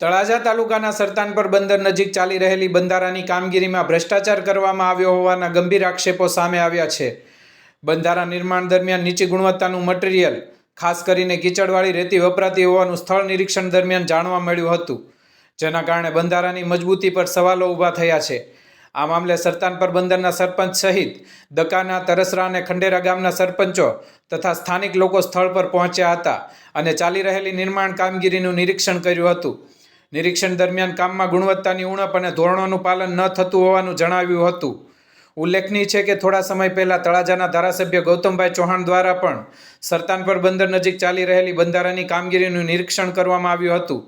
તળાજા તાલુકાના સરતાનપર બંદર નજીક ચાલી રહેલી બંધારાની કામગીરીમાં ભ્રષ્ટાચાર કરવામાં આવ્યો હોવાના ગંભીર આક્ષેપો સામે આવ્યા છે. બંધારા નિર્માણ દરમિયાન નીચી ગુણવત્તાનું મટીરિયલ, ખાસ કરીને કીચડવાળી રેતી વપરાતી હોવાનું સ્થળ નિરીક્ષણ દરમિયાન જાણવા મળ્યું હતું. જેના કારણે બંધારાની મજબૂતી પર સવાલો ઊભા થયા છે. આ મામલે સરતાનપર બંદરના સરપંચ સહિત દકાના તરસરા અને ખંડેરા ગામના સરપંચો તથા સ્થાનિક લોકો સ્થળ પર પહોંચ્યા હતા અને ચાલી રહેલી નિર્માણ કામગીરીનું નિરીક્ષણ કર્યું હતું. નિરીક્ષણ દરમિયાન કામમાં ગુણવત્તાની ઉણપ અને ધોરણોનું પાલન ન થતું હોવાનું જણાવ્યું હતું. ઉલ્લેખનીય છે કે થોડા સમય પહેલા તળાજાના ધારાસભ્ય ગૌતમભાઈ ચૌહાણ દ્વારા પણ સરતાનપર બંદર નજીક ચાલી રહેલી બંધારાની કામગીરીનું નિરીક્ષણ કરવામાં આવ્યું હતું.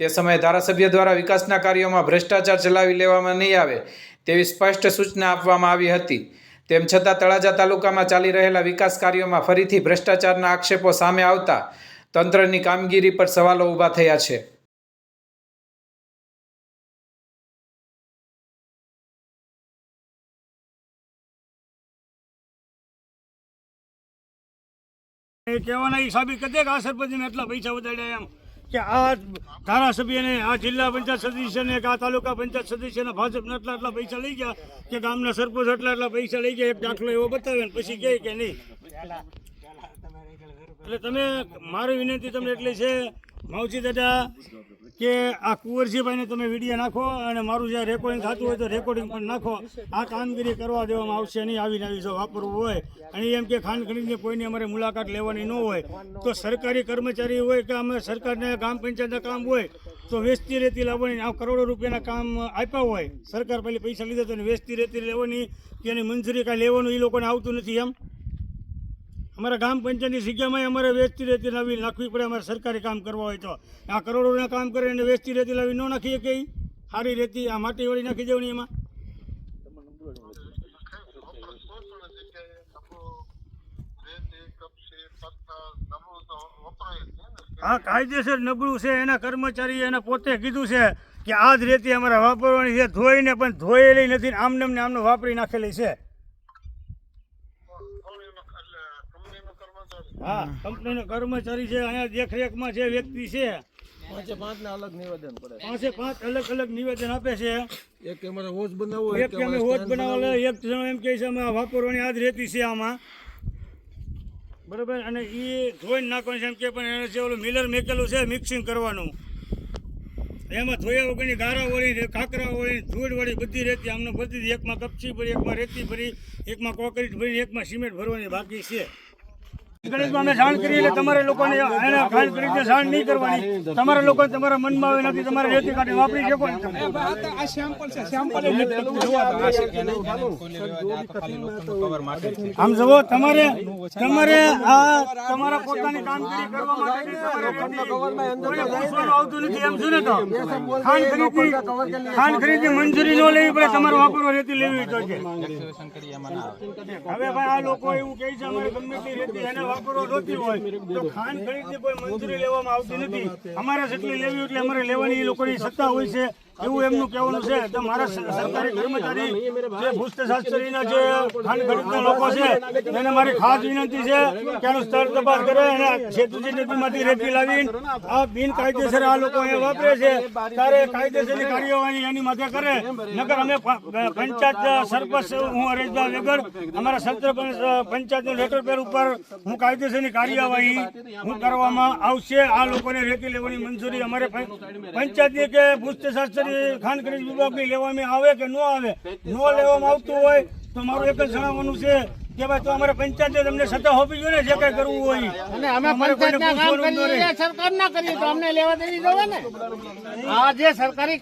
તે સમયે ધારાસભ્ય દ્વારા વિકાસના કાર્યોમાં ભ્રષ્ટાચાર ચલાવી લેવામાં નહીં આવે તેવી સ્પષ્ટ સૂચના આપવામાં આવી હતી. તેમ છતાં તળાજા તાલુકામાં ચાલી રહેલા વિકાસ કાર્યોમાં ફરીથી ભ્રષ્ટાચારના આક્ષેપો સામે આવતા તંત્રની કામગીરી પર સવાલો ઊભા થયા છે. એ કહેવાના હિસાબે કદે આ સરપંચને એટલા પૈસા વધાર્યા એમ. કે આ ધારાસભ્યને, આ જિલ્લા પંચાયત સદસ્યને, કે આ તાલુકા પંચાયત સદસ્યને ભાજપને એટલા એટલા પૈસા લઈ ગયા, કે ગામના સરપંચ એટલા એટલા પૈસા લઈ ગયા, એક દાખલો એવો બતાવે ને પછી કહે કે નહીં. એટલે તમે, મારી વિનંતી તમને એટલી છે માવજી દાદા, કે આ કુંવરજીભાઈને તમે વીડિયો નાખો અને મારું જે રેકોર્ડિંગ થતું હોય તો રેકોર્ડિંગ પણ નાખો. આ કામગીરી કરવા દેવામાં આવશે નહીં, આવીને આવી જો વાપરવું હોય. અને એમ કે ખાન કોઈની અમારે મુલાકાત લેવાની ન હોય. તો સરકારી કર્મચારી હોય કે અમે સરકારને ગામ પંચાયતના કામ હોય, તો વેચતી રેતી લાવવાની, આ કરોડો રૂપિયાના કામ આપ્યા હોય. સરકાર પહેલી પૈસા લીધા તો વેચતી રેતી લેવાની કે એની મંજૂરી કાંઈ લેવાનું, એ લોકોને આવતું નથી એમ? અમારા ગ્રામ પંચાયતની જગ્યામાં અમારે વેચતી રેતી લાવી નાખવી પડે, અમારે સરકારી કામ કરવા હોય તો. આ કરોડોના કામ કરે અને વેચતી રેતી લાવી ન નાખીએ કે સારી રેતી આ માટીવાળી નાખી દેવાની એમાં. હા, કાયદેસર નબળું છે, એના કર્મચારી એને પોતે કીધું છે કે આ જ રેતી અમારે વાપરવાની છે, ધોઈને પણ ધોયેલી નથી આમને આમને વાપરી નાખેલી છે. હા કંપનીનો કર્મચારી છે અહીંયા દેખરેખમાં જે વ્યક્તિ છે પાંચે પાંચ ના અલગ નિવેદન પડે. પાંચે પાંચ અલગ અલગ નિવેદન આપે છે. એક અમારે હોશ બનાવવો એક અમે હોત બનાવેલા એક જણો એમ કહે છે અમે વાપરવાની આજ રહેતી છે આમાં. બરાબર? અને એ ધોઈને નાખવાનું છે એમ કે પણ એને જે ઓલું મિલર મેકેલું છે મિક્સિંગ કરવાનું. એમાં ધોયા વગરની ગારા વળી કાંકરા વળી ધૂળ વળી બધી રેતી આમને બધી એકમાં કપચી ભરી એકમાં રેતી ભરી એકમાં કોકરીટ ભરી એકમાં સિમેન્ટ ભરવાની બાકી છે. ગણેશમાં અમે જાણ કરી એટલે તમારે લોકોને એને ખાણ કરીને જાણ નહીં કરવાની. તમારા લોકો તમારા મનમાં આવે નથી તમારે રેતી કાઢી વાપરી શકો ને તમે. આમ જુઓ તમારે તમારે આ તમારા પોતાની કામગીરી કરવા માટે તમારે કોઈને પૂછવાનું આવતું નથી એમ છું ને તો. ખાન ખરીદી ખાન ખરીદી મંજૂરી ન લેવી પડે તમારે વાપરવા રેતી લેવી જોઈએ હવે ભાઈ આ લોકો એવું કહે છે અમારે ગમે તે રેતી એને વાપરવા રોતી હોય, તો ખાન ખરીદની કોઈ મંજૂરી લેવામાં આવતી નથી. અમારે જેટલી લેવી એટલે અમારે લેવાની, એ લોકોની સત્તા હોય છે. એવું એમનું કહેવાનું છે તો મારા સરકારી કર્મચારી જે ભૂસ્તશાસ્ત્રીના જે ખરીદના લોકો છે એને મારી ખાસ વિનંતી છે કે આનું સ્થળ તપાસ કરે અને સેતુજી નદીમાંથી રેતી લાવીને આ બિનકાયદેસર આ લોકો અહીંયા વાપરે છે. ત્યારે કાયદેસરની કાર્યવાહી એની માથે કરે. નગર અમે પંચાયત સરપંચ હું હરેશભાઈ વેગડ અમારા સરપંચ પંચાયતનું લેટર પેડ ઉપર હું કાયદેસરની કાર્યવાહી હું કરવામાં આવશે. આ લોકોને રેતી લેવાની મંજૂરી અમારે પંચાયતની કે ભૂસ્તશાસ્ત્રી ખાન ખનીજ વિભાગની લેવામાં આવે કે ન આવે? ન લેવામાં આવતું હોય તો મારું એક જ જણાવવાનું છે કે ભાઈ તો અમારે પંચાયતે તમને સત્તા હોપી જોઈએ ને જે કઈ કરવું હોય. અને અમે પંચાયતના કામ. કરીએ સરકાર ના કરીએ તો અમને લેવા દેવી જોવે ને. આ જે સરકારી